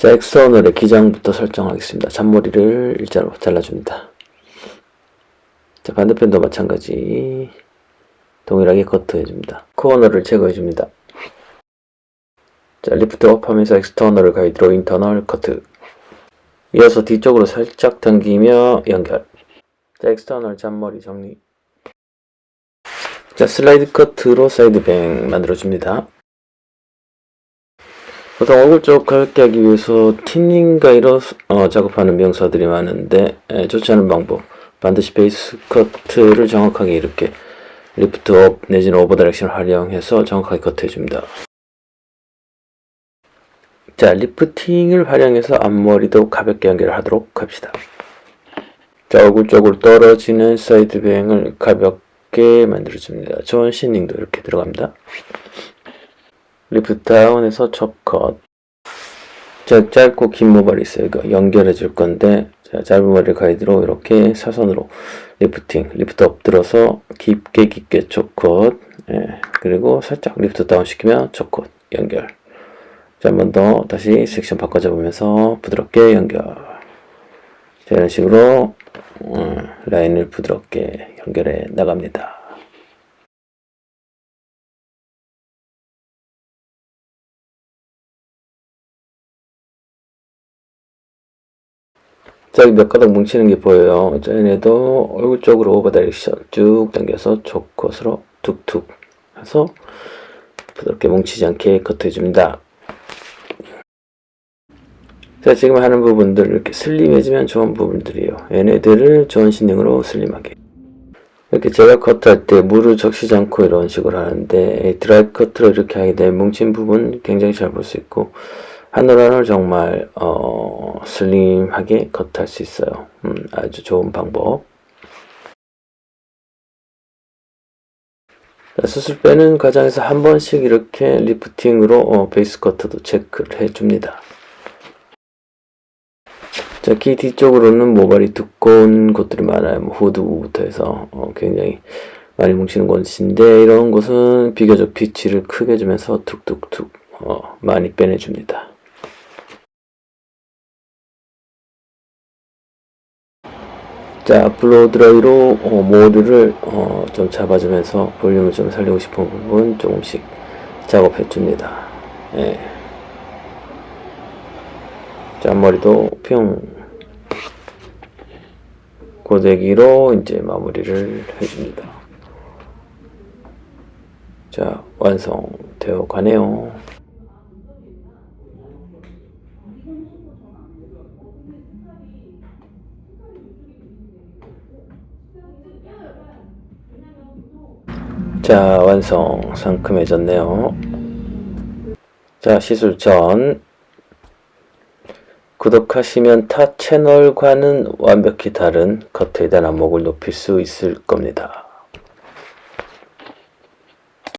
자, 엑스터널의 기장부터 설정하겠습니다. 잔머리를 일자로 잘라줍니다. 자, 반대편도 마찬가지. 동일하게 커트해줍니다. 코어너를 제거해줍니다. 자, 리프트 업 하면서 엑스터널을 가이드로 인터널 커트. 이어서 뒤쪽으로 살짝 당기며 연결. 자, 엑스터널 잔머리 정리. 자, 슬라이드 커트로 사이드뱅 만들어줍니다. 보통 얼굴 쪽 가볍게 하기 위해서 틴닝 가이로 어, 작업하는 명사들이 많은데 에, 좋지 않은 방법. 반드시 베이스 커트를 정확하게 이렇게 리프트 업 내지는 오버 다렉션을 활용해서 정확하게 커트해줍니다. 자, 리프팅을 활용해서 앞머리도 가볍게 연결하도록 합시다. 자, 얼굴 쪽으로 떨어지는 사이드 뱅을 가볍게 만들어줍니다. 좋은 시닝도 이렇게 들어갑니다. 리프트 다운에서 첩컷. 자, 짧고 긴 모발이 있어요. 이거 연결해 줄 건데, 자, 짧은 머리 가이드로 이렇게 사선으로 리프팅, 리프트 엎드려서 깊게 깊게 촉컷, 예, 그리고 살짝 리프트 다운 시키면 촉컷, 연결. 자, 한 번 더 다시 섹션 바꿔잡으면서 부드럽게 연결. 자, 이런 식으로 음, 라인을 부드럽게 연결해 나갑니다. 자, 여기 몇 가닥 뭉치는 게 보여요. 자, 얘네도 얼굴 쪽으로 오버 다이렉션 쭉 당겨서 촉컷으로 툭툭 해서 부드럽게 뭉치지 않게 커트해줍니다. 자, 지금 하는 부분들 이렇게 슬림해지면 좋은 부분들이에요. 얘네들을 좋은 신능으로 슬림하게. 이렇게 제가 커트할 때 물을 적시지 않고 이런 식으로 하는데 드라이 커트로 이렇게 하게 되면 뭉친 부분 굉장히 잘 볼 수 있고 하늘하늘 정말 어, 슬림하게 커트할 수 있어요. 음, 아주 좋은 방법. 자, 수술 빼는 과정에서 한 번씩 이렇게 리프팅으로 어, 베이스 커트도 체크를 해줍니다. 자, 귀 뒤쪽으로는 모발이 두꺼운 곳들이 많아요. 뭐 후드 부부터 해서 어, 굉장히 많이 뭉치는 곳인데 이런 곳은 비교적 비치를 크게 주면서 툭툭툭 어, 많이 빼내줍니다. 자, 블로우 드라이로 어, 모드를 어, 좀 잡아주면서 볼륨을 좀 살리고 싶은 부분 조금씩 작업해 줍니다. 예. 자, 머리도 평 고데기로 이제 마무리를 해줍니다. 자, 완성되어 가네요. 자, 완성. 상큼해졌네요. 자, 시술 전. 구독하시면 타 채널과는 완벽히 다른 커트에 대한 안목을 높일 수 있을 겁니다.